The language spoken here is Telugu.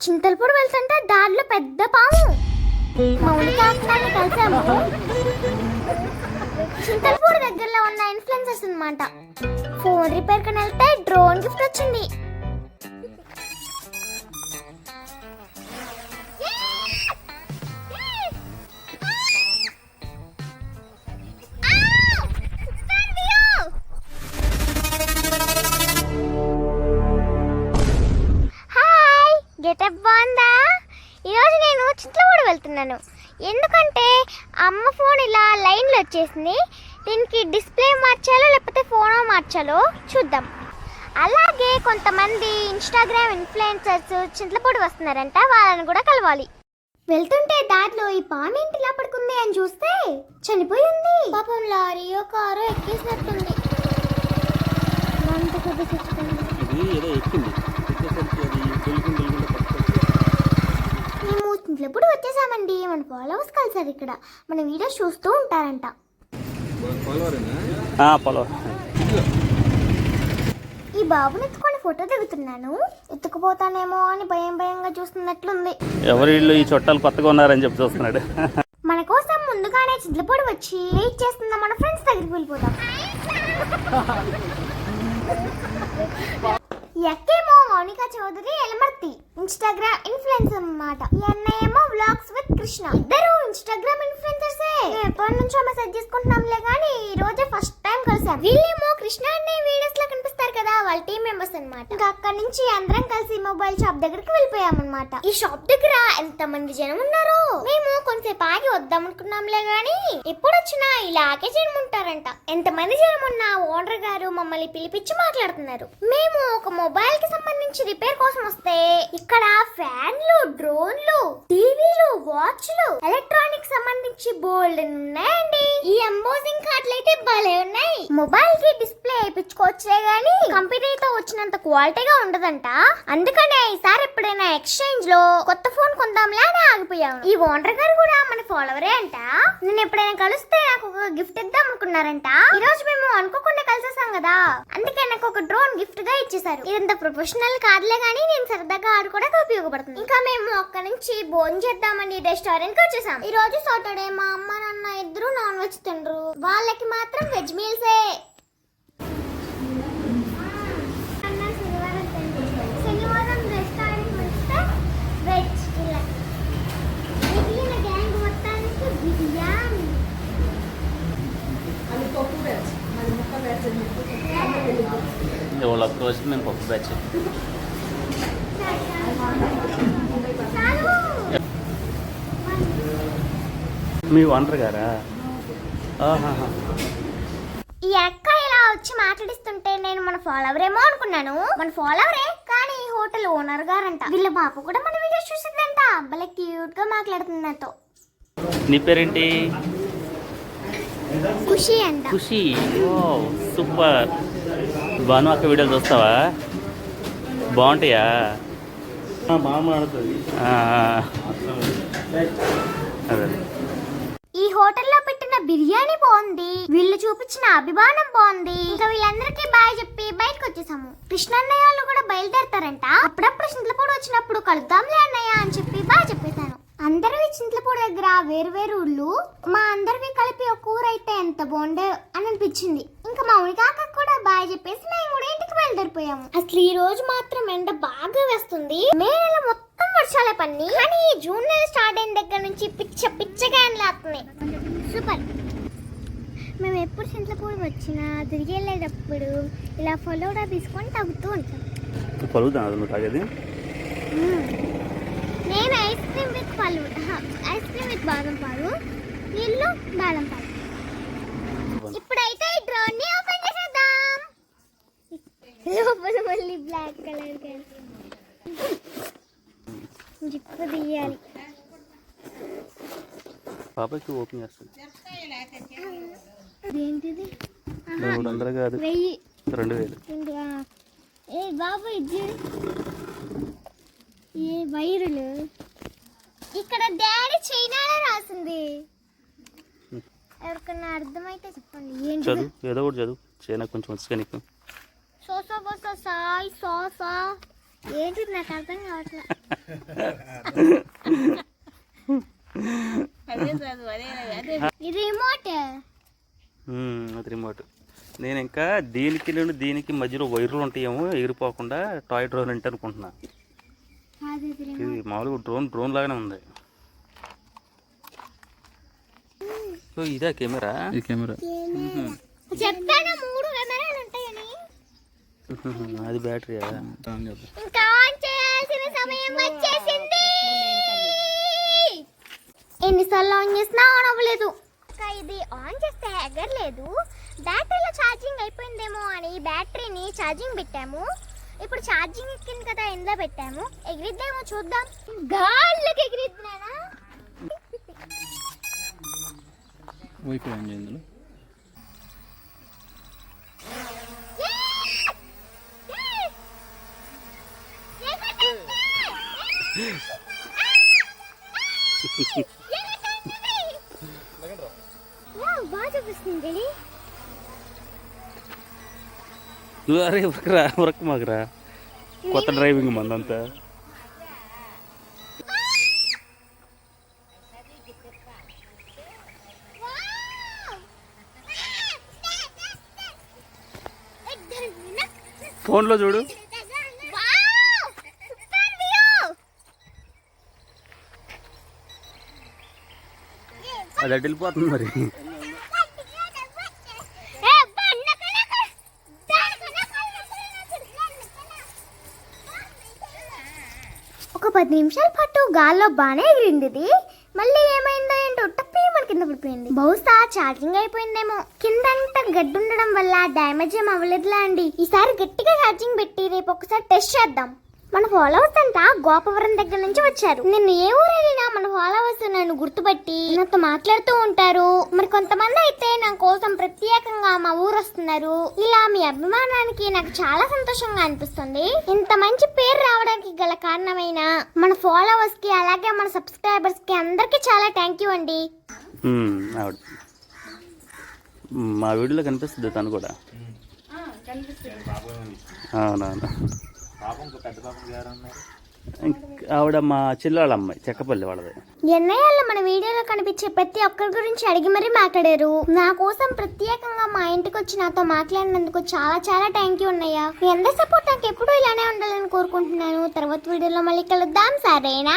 చింతలపూడి వెళ్తుంటే దారిలో పెద్ద పాము. మౌనిక అక్కని కలిసాము. చింతలపూడి దగ్గరలో ఉన్న ఇన్ఫ్లుయెన్సర్స్ అన్నమాట. ఫోన్ రిపేర్ కని వెళ్తే డ్రోన్ గిఫ్ట్ వచ్చింది. గెటప్ బాగుందా? ఈరోజు నేను చిత్రపూడి వెళ్తున్నాను. ఎందుకంటే అమ్మ ఫోన్ ఇలా లైన్లో వచ్చేసింది. దీనికి డిస్ప్లే మార్చాలో లేకపోతే ఫోన్ మార్చాలో చూద్దాం. అలాగే కొంతమంది ఇన్స్టాగ్రామ్ ఇన్ఫ్లుయెన్సర్స్ చింతలపూడి వస్తున్నారంట వాళ్ళని కూడా కలవాలి. వెళ్తుంటే దారిలో ఈ పాము ఏంటి ఇలా పడుకుంది అని చూస్తే చనిపోయింది. పాపం లారీయో కారో ఎక్కేసినట్టుంది. ఏదో ఎక్కింది. మన ఫాలోవర్స్ కలిసారు ఇక్కడ. మన వీడియోస్ చూస్తూ ఉంటారంట. ఈ బాబుని ఎత్తుకొని ఫోటో దిగుతున్నాను. ఎత్తుకుపోతానేమో అని భయం భయంగా చూస్తున్నట్లుంది. ఎవరి ఇల్లు ఈ చుట్టాలు కొత్తగా ఉన్నారని చెప్పి చూస్తున్నాడు. మన కోసం ముందుగానే చిద్లపొడి వచ్చి వెయిట్ చేస్తున్న మన ఫ్రెండ్స్ దగ్గరికి వెళ్ళిపోదాం. ఎక్కేమో మౌనిక చౌదరి ఎలమర్తి ఇన్స్టాగ్రామ్ ఇన్ఫ్లుయెన్సర్ అన్నమాట. ఈ అన్నయ్య ఏమో వ్లాగ్స్ విత్ కృష్ణ. ఇద్దరు ఇన్స్టాగ్రామ్ ఇన్ఫ్లుయెన్సర్సే ఎప్పటి నుంచో మెసేజ్ చేసుకుంటున్నాంలే కానీ ఈ రోజే ఫస్ట్ టైం కలిసాం. వీళ్ళేమో కృష్ణ అన్నయ్య వీడియోస్లో కనిపిస్తారు కదా వాళ్ళ టీం మెంబర్స్ అన్నమాట. ఇంకా అక్కడి నుంచి అందరం కలిసి మొబైల్ షాప్ దగ్గరికి వెళ్ళిపోయామన్నమాట. ఈ షాప్ దగ్గర ఎంత మంది జనం ఉన్నారో? మేము కొంచెంసేపు ఆగి వద్దాం అనుకున్నాంలే గాని ఎప్పుడు వచ్చినా ఇలాగే జనం ఉంటారంట. ఎంత మంది జనం ఉన్నా ఓనర్ గారు మమ్మల్ని పిలిపించి మాట్లాడుతున్నారు. మేము ఒక మొబైల్కి సంబంధించి రిపేర్ కోసం వస్తే ఇక్కడ ఫ్యాన్లు డ్రోన్లు టీవీలు వాచ్లు ఎలక్ట్రానిక్ సంబంధించి బోల్డ్ ఉన్నాయండి. ఈ ఎంబోజింగ్ కార్డులు అయితే భలే ఉన్నాయి. మొబైల్కి డిస్ప్లే వేయించుకోవచ్చులే గానీ అంత క్వాలిటీగా ఉండదంట. అందుకనే ఈసారి ఎప్పుడైనా ఎక్స్చేంజ్లో కొత్త ఫోన్ కొందాంలే అని ఆగిపోయాను. ఈ ఓనర్ గారు కూడా మన ఫాలోవరే అంట. నేను ఎప్పుడైనా కలిస్తే నాకు ఒక గిఫ్ట్ ఇద్దాం అనుకున్నారంట. ఈ రోజు మేము అనుకోకుండా కలిసేసాం కదా. అందుకే నాకు ఒక డ్రోన్ గిఫ్ట్గా ఇచ్చేసారు ఇదంత ప్రొఫెషనల్ కాదులే కానీ నేను సరదాగా ఆడుకోవడానికి ఉపయోగపడుతుంది. ఇంకా మేము అక్కడ నుంచి భోజనం చేద్దామని రెస్టారెంట్కి వచ్చేసాం. ఈ రోజు సాటర్డే మా అమ్మ నాన్న ఇద్దరు నాన్ వెజ్ తినరు. వాళ్ళకి మాత్రం వెజ్ మీల్సే శనివారం రెస్టారెంట్ వస్తే వెజ్ ఇలా మిగిలిన గ్యాంగ్ మొత్తానికి బిర్యానీ వాళ్ళ ఒక్క రోజు మేము పప్పు బ్యాచ్ చాలు మీ వంటరు గారా. ఈ అక్క ఇలా వచ్చి మాట్లాడిస్తుంటే నేను మన ఫాలోవర్ ఏమో అనుకున్నాను. మన ఫాలోవరే కానీ ఈ హోటల్ ఓనర్ గారంట. వీళ్ళ బాపు కూడా మన వీడియోస్ చూసిందంట. భలే క్యూట్గా మాట్లాడుతుంది నాతో. నీ పేరేంటి? ఖుషి అంట. ఖుషి. ఓ సూపర్ భాను అక్క వీడియోలు చూస్తావా? బాగుంటాయా? అదే. ఈ హోటల్లో పెట్టిన బిర్యానీ బాగుంది. వీళ్ళు చూపించిన అభిమానం బాగుంది. ఇంకా వీళ్ళందరికీ బాయ్ చెప్పి బయటకు వచ్చేసాము కృష్ణన్నయ్య వాళ్ళు కూడా బయలుదేరతారంట. అప్పుడప్పుడు చింతలపూడి వచ్చినప్పుడు కలుద్దాంలే అన్నయ్య అని చెప్పి బాయ్ చెప్పేశాను. అందరివి చింతలపూడి దగ్గర వేరు వేరు ఊళ్ళు. మా అందరివి కలిపి ఒక ఊరు అయితే ఎంత బాగుండే అని అనిపించింది. ఇంకా మా కాక కూడా బాయ్ చెప్పేసి మేము కూడా బయలుదేరిపోయాము అసలు ఈ రోజు మాత్రం ఎండ బాగా వేస్తుంది. మే నెల మొత్తం వర్షాలే పన్ని కానీ జూన్ నెల స్టార్ట్ అయిన దగ్గర నుంచి పిచ్చ పిచ్చగా ఎండలాస్తున్నాయి సూపర్. మేము ఎప్పుడు చింతలపూడి వచ్చినా తిరిగి వెళ్ళేటప్పుడు ఇలా ఫలోడా తీసుకొని తాగుతూ ఉంటాం. నువ్వు తాగేది? నేను ఐస్ క్రీమ్ విత్ పళ్ళు. ఐస్ క్రీమ్ విత్ బాదం పాలు వీళ్ళు బాదం పాలు. ఇప్పుడైతే డ్రోన్ని ఓపెన్ చేసేద్దాం లోపల మళ్ళీ బ్లాక్ కలర్ జిప్పు తీయాలి. పాపకి ఓపెన్ చేస్తుంది ఏంటిది మూడు వందలు కాదు. వెయ్యి. రెండు వేలు. ఏ బాబు ఇది ఏ వైరులు. ఇక్కడ డాడీ చైనాలో రాసింది. ఎవరికన్నా అర్థమైతే చెప్పండి. ఏంటి చదువు ఏదో ఒకటి చదువు. చైనా కొంచెం వచ్చుగా నీకు. సాయ్ సోసా ఏంటి నాకు అర్థం కావట్లేదు అదే చదువు అదే అదే ఇది రిమోట్ ఉమ్, అది రిమోట్ నేను ఇంకా దీనికి నేను దీనికి మధ్యలో వైర్లు ఉంటాయేమో ఎగిరిపోకుండా టాయ్ డ్రోన్ అంటే అనుకుంటున్నా. ఇది మామూలుగా డ్రోన్ డ్రోన్ లాగానే ఉంది. సో ఇదా కెమెరా? ఈ కెమెరా. చెప్తాను మూడు కెమెరాలు ఉంటాయని అది బ్యాటరీ ఇంకా ఆన్ చేయాల్సిన సమయం వచ్చేసింది. ఎన్నిసార్లు ఆన్ చేసినా ఆన్ అవ్వలేదు. ఇది ఆన్ చేస్తే ఎగరలేదు. బ్యాటరీలో ఛార్జింగ్ అయిపోయిందేమో అని బ్యాటరీని ఛార్జింగ్ పెట్టాము. ఇప్పుడు ఛార్జింగ్ ఎక్కింది కదా ఎందో పెట్టాము. ఎగిరిద్దేమో చూద్దాం. గాల్లోకి ఎగిరిద్దానా? వైఫై ఆన్ చేయండి అరే ఉరకరా ఉరక మాకురా. కొత్త డ్రైవింగ్ మందంతా. ఫోన్లో చూడు. అది అటు వెళ్ళిపోతుంది మరి ఒక పది నిమిషాల పాటు గాల్లో బాగానే ఎగిరింది మళ్ళీ ఏమైందో ఏంటో టప్పి మన కింద పడిపోయింది. బహుశా ఛార్జింగ్ అయిపోయిందేమో. కింద అంతా గడ్డి ఉండడం వల్ల డ్యామేజ్ ఏం అవ్వలేదులా అండి. ఈసారి గట్టిగా ఛార్జింగ్ పెట్టి రేపు ఒకసారి టెస్ట్ చేద్దాం. మన ఫాలోవర్స్ అంతా గోపవరం దగ్గర నుంచి వచ్చారు. నేను ఏ ఊరు వెళ్ళినా మన ఫాలోవర్స్ నన్ను గుర్తుపట్టి నాతో మాట్లాడుతూ ఉంటారు. మరి కొంతమంది అయితే నా కోసం ప్రత్యేకంగా మా ఊరు వస్తున్నారు. ఇలా మీ అభిమానానికి నాకు చాలా సంతోషంగా అనిపిస్తుంది. ఇంత మంచి పేరు రావడానికి గల కారణమైన మన ఫాలోవర్స్కి అలాగే మన సబ్స్క్రైబర్స్కి అందరికి చాలా థ్యాంక్ యూ అండి. మా వీడియోలో కనిపిస్తుంది తను కూడా. అవునవును. ఆవిడ మా చిల్లాళ్ళ అమ్మాయి చెక్కపల్లి వాళ్ళది. మన వీడియోలో కనిపించే ప్రతి ఒక్కరి గురించి అడిగి మరీ మాట్లాడారు. నా కోసం ప్రత్యేకంగా మా ఇంటికి వచ్చి నాతో మాట్లాడినందుకు చాలా చాలా థ్యాంక్ యూ మీ అందరి సపోర్ట్ నాకు ఎప్పుడూ ఇలానే ఉండాలని కోరుకుంటున్నాను. తర్వాత వీడియోలో మళ్ళీ కలుద్దాం. సరేనా?